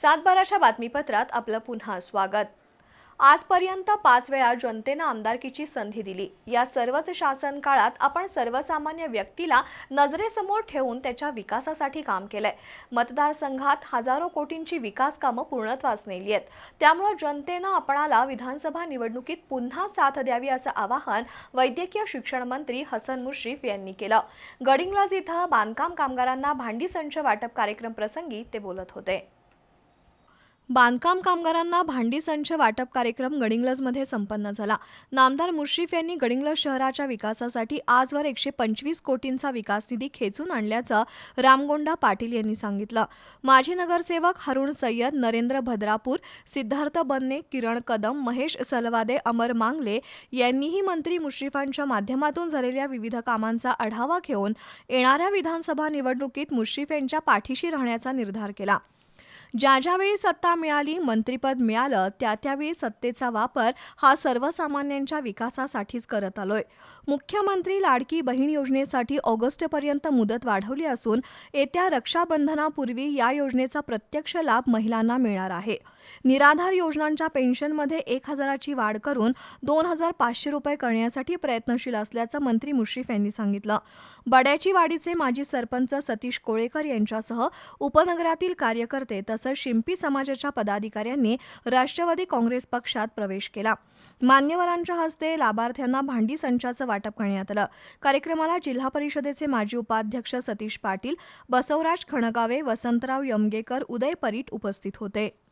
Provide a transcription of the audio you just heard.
सातबाराच्या बातमीपत्रात आपलं पुन्हा स्वागत. आजपर्यंत पाच वेळा जनतेनं आमदारकीची संधी दिली. या सर्वच शासन काळात आपण सर्वसामान्य व्यक्तीला नजरेसमोर ठेवून त्याच्या विकासासाठी काम केलंय. मतदारसंघात हजारो कोटींची विकास कामं पूर्णत्वास नेली आहेत. त्यामुळं जनतेनं आपणाला विधानसभा निवडणुकीत पुन्हा साथ द्यावी असं आवाहन वैद्यकीय शिक्षण मंत्री हसन मुश्रीफ यांनी केलं. गडिंग्लज इथं बांधकाम कामगारांना भांडी संच वाटप कार्यक्रम प्रसंगी ते बोलत होते. बांधकाम कामगारांना भांडी संच वाटप कार्यक्रम गडिंग्लजमध्ये संपन्न झाला. नामदार मुश्रीफ यांनी गडिंग्लज शहराच्या विकासासाठी आजवर एकशे पंचवीस कोटींचा विकास निधी खेचून आणल्याचं रामगोंडा पाटील यांनी सांगितलं. माजी नगरसेवक हरुण सय्यद नरेंद्र भद्रापूर सिद्धार्थ बन्ने किरण कदम महेश सलवादे अमर मांगले यांनीही मंत्री मुश्रीफांच्या माध्यमातून झालेल्या विविध कामांचा आढावा घेऊन येणाऱ्या विधानसभा निवडणुकीत मुश्रीफ यांच्या पाठीशी राहण्याचा निर्धार केला. ज्या ज्यावेळी सत्ता मिळाली मंत्रिपद मिळालं त्या त्यावेळी सत्तेचा वापर हा सर्वसामान्यांच्या विकासासाठीच करत आलोय. मुख्यमंत्री लाडकी बहीण योजनेसाठी ऑगस्टपर्यंत मुदत वाढवली असून येत्या रक्षाबंधनापूर्वी या योजनेचा प्रत्यक्ष लाभ महिलांना मिळणार आहे. निराधार योजनांच्या पेन्शनमध्ये एक हजाराची वाढ करून दोन हजार पाचशे रुपये करण्यासाठी प्रयत्नशील असल्याचं मंत्री मुश्रीफ यांनी सांगितलं. बड्याची वाडीचे माजी सरपंच सतीश कोळेकर यांच्यासह उपनगरातील कार्यकर्ते तसंच शिंपी समाजाच्या पदाधिकाऱ्यांनी राष्ट्रवादी काँग्रेस पक्षात प्रवेश केला. मान्यवरांच्या हस्ते लाभार्थ्यांना भांडी संचाचं वाटप करण्यात आलं. कार्यक्रमाला जिल्हा परिषदेचे माजी उपाध्यक्ष सतीश पाटील बसवराज खणगावे वसंतराव यमगेकर उदय परीट उपस्थित होते.